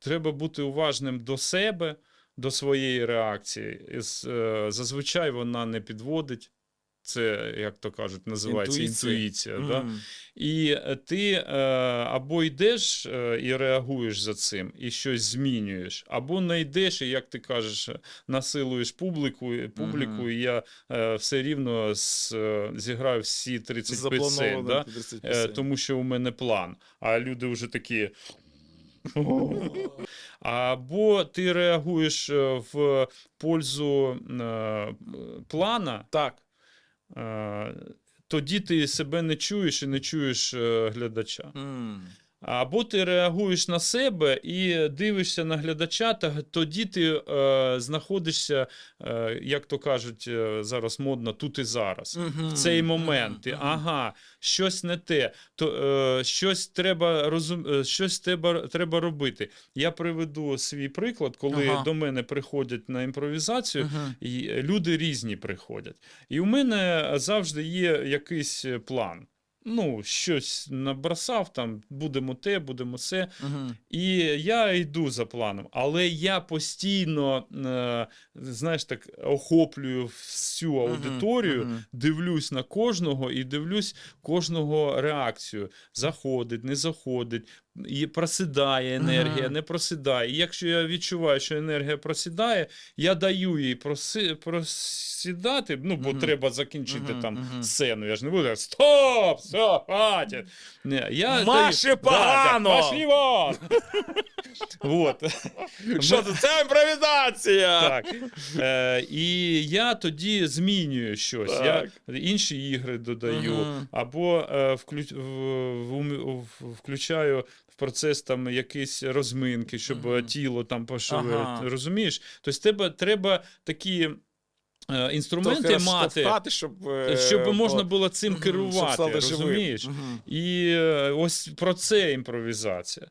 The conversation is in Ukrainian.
треба бути уважним до себе, до своєї реакції. Е, Зазвичай вона не підводить. Це, як то кажуть, називається Інтуїція. інтуїція. да? І е, ти е, або йдеш е, і реагуєш за цим, і щось змінюєш, або не йдеш, і як ти кажеш, насилуєш публіку, і- публіку, Мгм. і я е, все рівно з, е, зіграю всі 30 пісень, да? 30 е, тому що у мене план. А люди вже такі. Або ти реагуєш е, в пользу е, плана, Так. е, тоді ти себе не чуєш і не чуєш глядача. Або ти реагуєш на себе і дивишся на глядача, та тоді ти е, знаходишся, е, як то кажуть е, зараз модно, тут і зараз. Мгм. В цей момент ти, ага, щось не те, то е, щось треба розум... е, щось треба, треба робити. Я приведу свій приклад, коли Ага. до мене приходять на імпровізацію, Мгм. і люди різні приходять. І у мене завжди є якийсь план. Ну, щось набросав, там будемо те, будемо це. Мгм. І я йду за планом, але я постійно, е, знаєш, так охоплюю всю аудиторію, Мгм. дивлюсь на кожного і дивлюсь кожного реакцію. Заходить, не заходить, і просідає енергія, Ага. не просідає. І якщо я відчуваю, що енергія просідає, я даю їй проси, просідати, ну, бо Мгм. треба закінчити Мгм, там мгм. сцену. Я ж не буду стоп, все, хватить. Не, я Маші даю- погано! Да! Вот. Що це? Це імпровізація! Так. Е, і я тоді змінюю щось. Так. Я інші ігри додаю, Мгм. або е, вклю, в, в, в- включаю в процес там якісь розминки, щоб Мгм. тіло там пошевелити. Ага. Розумієш? Тобто тебе треба такі. е, Інструменти Трохи мати, щоб, е, щоб можна було цим керувати, щоб розумієш? Мгм. І ось про це імпровізація.